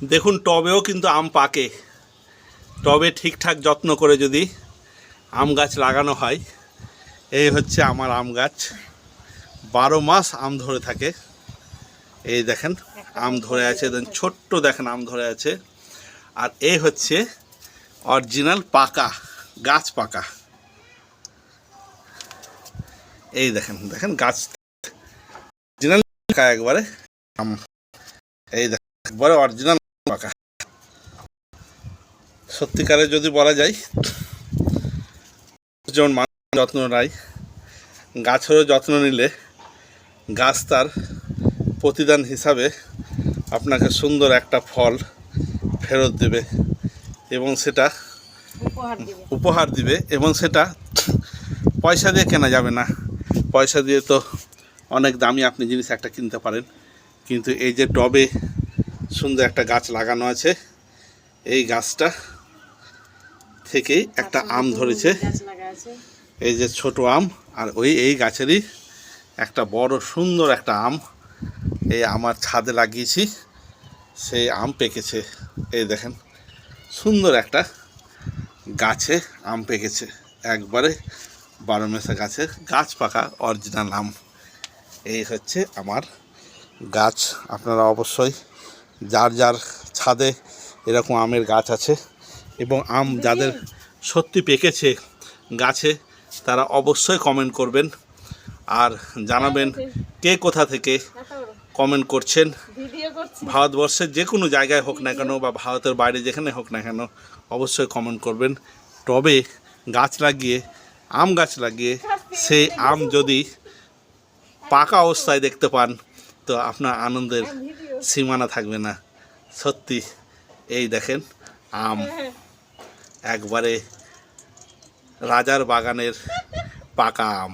দেখুন, টবেও কিন্তু আম পাকে। টবে ঠিকঠাক যত্ন করে যদি আম গাছ লাগানো হয়, এই হচ্ছে আমার আম গাছ। বারো মাস আম ধরে থাকে। এই দেখেন, আম ধরে আছে, দেন ছোট্ট দেখেন আম ধরে আছে। আর এই হচ্ছে অরিজিনাল পাকা, গাছ পাকা। এই দেখেন দেখেন গাছ। অরিজিনাল একবারে। আম। এই দেখেন, একবারে অরিজিনাল পাকা। সত্যিকারে যদি বলা যায় যেমন মানুষ যত্ন নেয় গাছেরও যত্ন নিলে গাছ তার প্রতিদান হিসাবে আপনাকে সুন্দর একটা ফল ফেরত দেবে এবং সেটা উপহার দিবে। উপহার দিবে এবং সেটা পয়সা দিয়ে কেনা যাবে না। পয়সা দিয়ে তো অনেক দামি আপনি জিনিস একটা কিনতে পারেন কিন্তু এই যে টবে সুন্দর একটা গাছ লাগানো আছে। এই গাছটা থেকেই একটা আম ধরেছে। এই যে ছোট আম, আর ওই, এই গাছেরই একটা বড় সুন্দর একটা আম। এই আমার ছাদে লাগিয়েছি, সেই আম পেকেছে। এই দেখেন, সুন্দর একটা গাছে আম পেকেছে। একবারে বারো মেশা গাছে, গাছ পাকা, অরিজিনাল আম। এই হচ্ছে আমার গাছ। আপনারা অবশ্যই যার যার ছাদে এরকম আমের গাছ আছে এবং আম যাদের সত্যি পেকেছে গাছে তারা অবশ্যই কমেন্ট করবেন আর জানাবেন কে কোথা থেকে কমেন্ট করছেন। ভারতবর্ষের যে কোনো জায়গায় হোক না কেন বা ভারতের বাইরে যেখানে হোক না কেন অবশ্যই কমেন্ট করবেন। টবে গাছ লাগিয়ে আম গাছ লাগিয়ে সেই আম যদি পাকা অবস্থায় দেখতে পান তো আপনার আনন্দের সীমানা থাকবে না। সত্যি এই দেখেন আম। একবারে রাজার বাগানের পাকা আম।